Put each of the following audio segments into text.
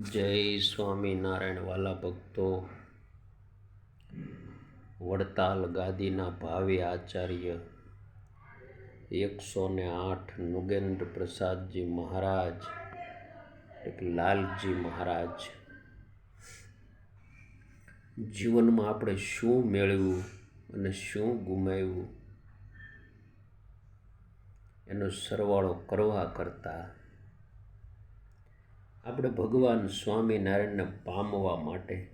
જય સ્વામિનારાયણ વાલા ભક્તો. વડતાલ ગાદીના ભાવિ આચાર્ય એકસો ને આઠ નુગેન્દ્ર પ્રસાદજી મહારાજ, એક લાલજી મહારાજ. જીવનમાં આપણે શું મેળવ્યું અને શું ગુમાવ્યું? એનો સરવાળો કરવા કરતાં આપણે ભગવાન સ્વામિનારાયણને પામવા માટે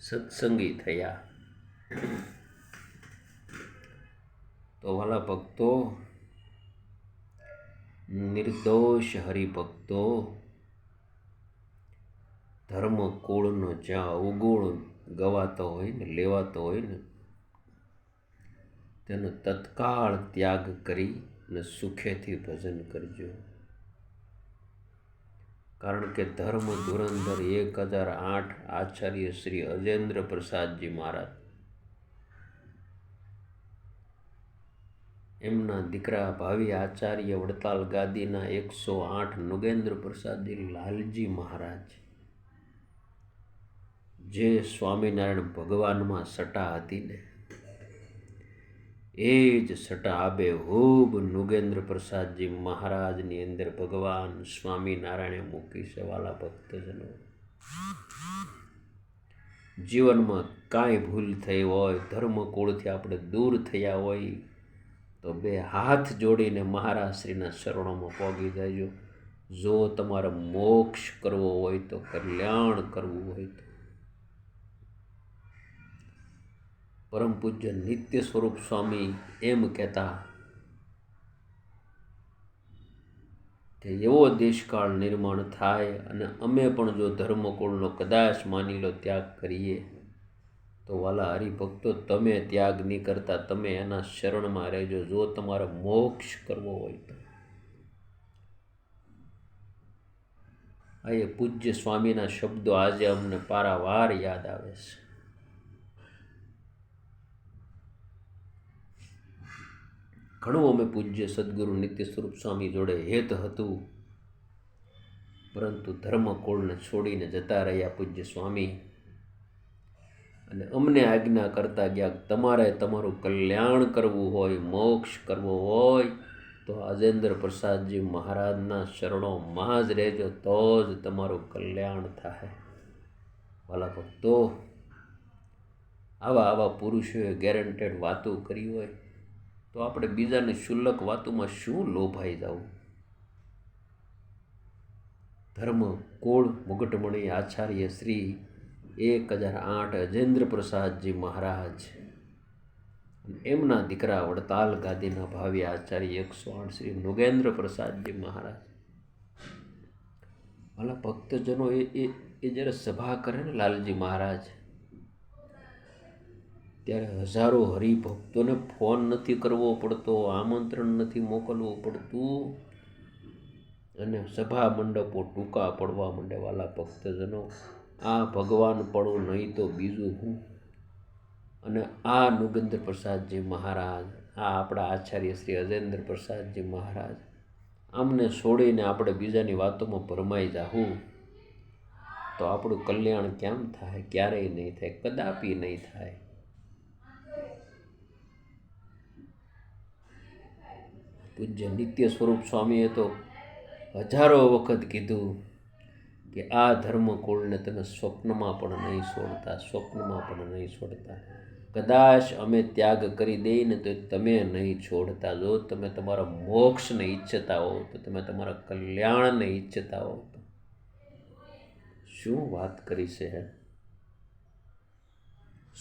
સત્સંગી થયા. તો વાલા ભક્તો, નિર્દોષ હરિભક્તો ધર્મ કુળનો જ્યાં અવગુણ ગવાતો હોય ને, લેવાતો હોય ને, તેનો તત્કાળ ત્યાગ કરી ને સુખેથી ભજન કરજો. કારણ કે ધર્મ ધુરંધર એક હજાર આઠ આચાર્ય શ્રી અજેન્દ્ર પ્રસાદજી મહારાજ. એમના દીકરા ભાવિ આચાર્ય વડતાલ ગાદીના એકસો આઠ નુગેન્દ્ર પ્રસાદજી લાલજી મહારાજ. જે સ્વામિનારાયણ ભગવાનમાં સટા હતી ને એ જ સટા આબે હૂબ નુગેન્દ્ર પ્રસાદજી મહારાજની અંદર ભગવાન સ્વામિનારાયણે મૂકી છે વાલા ભક્તજનો. જીવનમાં કાંઈ ભૂલ થઈ હોય, ધર્મકુળથી આપણે દૂર થયા હોય, તો બે હાથ જોડીને મહારાજશ્રીના શરણોમાં પોગી જજો. જો તમારે મોક્ષ કરવો હોય તો કલ્યાણ કરવું હોય તો. પરમ પૂજ્ય નિત્ય સ્વરૂપ સ્વામી એમ કહેતા કે એવો દેશકાળ નિર્માણ થાય અને અમે પણ જો ધર્મકુળનો કદાચ માની લો ત્યાગ કરીએ, તો વાલા હરિભક્તો તમે ત્યાગ નહીં કરતા, તમે એના શરણમાં રહેજો. જો તમારે મોક્ષ કરવો હોય તો. આ એ પૂજ્ય સ્વામીના શબ્દો આજે અમને પારાવાર યાદ આવે છે. ઘણું અમે પૂજ્ય સદગુરુ નિત્ય સ્વરૂપ સ્વામી જોડે હેત હતું. પરંતુ ધર્મકુળને છોડીને જતા રહ્યા પૂજ્ય સ્વામી. અને અમને આજ્ઞા કરતા ગયા તમારે તમારું કલ્યાણ કરવું હોય, મોક્ષ કરવો હોય, તો અજેન્દ્ર પ્રસાદજી મહારાજના શરણોમાં જ રહેજો, તો જ તમારું કલ્યાણ થાય. વાલા ભક્તો, આવા આવા પુરુષોએ ગેરંટેડ વાતો કરી હોય. તો આપણે બીજાની શુલ્લક વાતોમાં શું લોભાઈ જવું? ધર્મ, કોળ, મુગટમણી, આચાર્ય, શ્રી, એક હજાર આઠ અજેન્દ્ર પ્રસાદજી મહારાજ. એમના દીકરા વડતાલ ગાદીના ભાવિ આચાર્ય એકસો આઠ, શ્રી નુગેન્દ્ર પ્રસાદજી મહારાજ. ભલા ભક્તજનો એ એ જ્યારે સભા કરે ને લાલજી મહારાજ ત્યારે હજારો હરિભક્તોને ફોન નથી કરવો પડતો, આમંત્રણ નથી મોકલવું પડતું અને સભા મંડપો ટૂંકા પડવા માંડે વાલા ભક્તજનો, આ ભગવાન પડું નહીં તો બીજું હું? અને આ નુગેન્દ્ર પ્રસાદજી મહારાજ, આ આપણા આચાર્ય શ્રી અજેન્દ્ર પ્રસાદજી મહારાજ, આમને છોડીને આપણે બીજાની વાતોમાં ભરમાઈ જાહું? તો આપણું કલ્યાણ કેમ થાય? ક્યારેય નહીં થાય, કદાપી નહીં થાય. પૂજ્ય નિત્ય સ્વરૂપ સ્વામીએ તો હજારો વખત કીધું કે આ ધર્મકુળને તમે સ્વપ્નમાં પણ નહીં છોડતા, સ્વપ્નમાં પણ નહીં છોડતા. કદાચ અમે ત્યાગ કરી દઈને તો તમે નહીં છોડતા. જો તમે તમારા મોક્ષને ઈચ્છતા હો તો તમે તમારા કલ્યાણને ઈચ્છતા હો તો શું વાત કરી છે?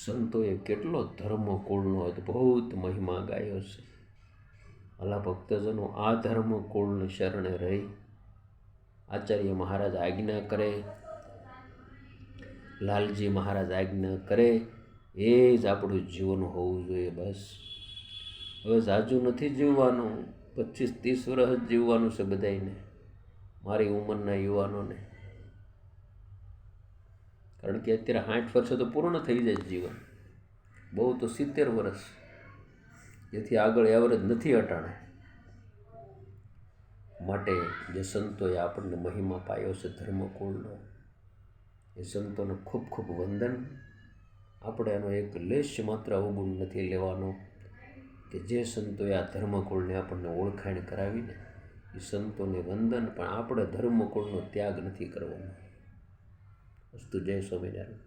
સંતોએ કેટલો ધર્મકુળનો અદ્ભુત મહિમા ગાયો છે. ભલા ભક્તજનો આ ધર્મકુળને શરણે રહી. આચાર્ય મહારાજ આજ્ઞા કરે. લાલજી મહારાજ આજ્ઞા કરે. એ જ આપણું જીવન હોવું જોઈએ બસ. હવે જાજુ નથી જીવવાનું. પચીસ ત્રીસ વર્ષ જીવવાનું છે બધાને મારી ઉંમરના યુવાનોને. કારણ કે અત્યારે સાઠ વર્ષે તો પૂર્ણ થઈ જાય જીવન. બહુ તો સિત્તેર વર્ષ, જેથી આગળ એવરેજ નથી અટાણે. માટે જે સંતોએ આપણને મહિમા પાયો છે ધર્મકુળનો, એ સંતોને ખૂબ ખૂબ વંદન. આપણે એનો એક લેશ માત્ર અવગુણ નથી લેવાનો, કે જે સંતોએ આ ધર્મકુળને આપણને ઓળખાણ કરાવીને, એ સંતોને વંદન પણ આપણે ધર્મકુળનો ત્યાગ નથી કરવાનો. અસ્તુ જય સ્વામિનારાયણ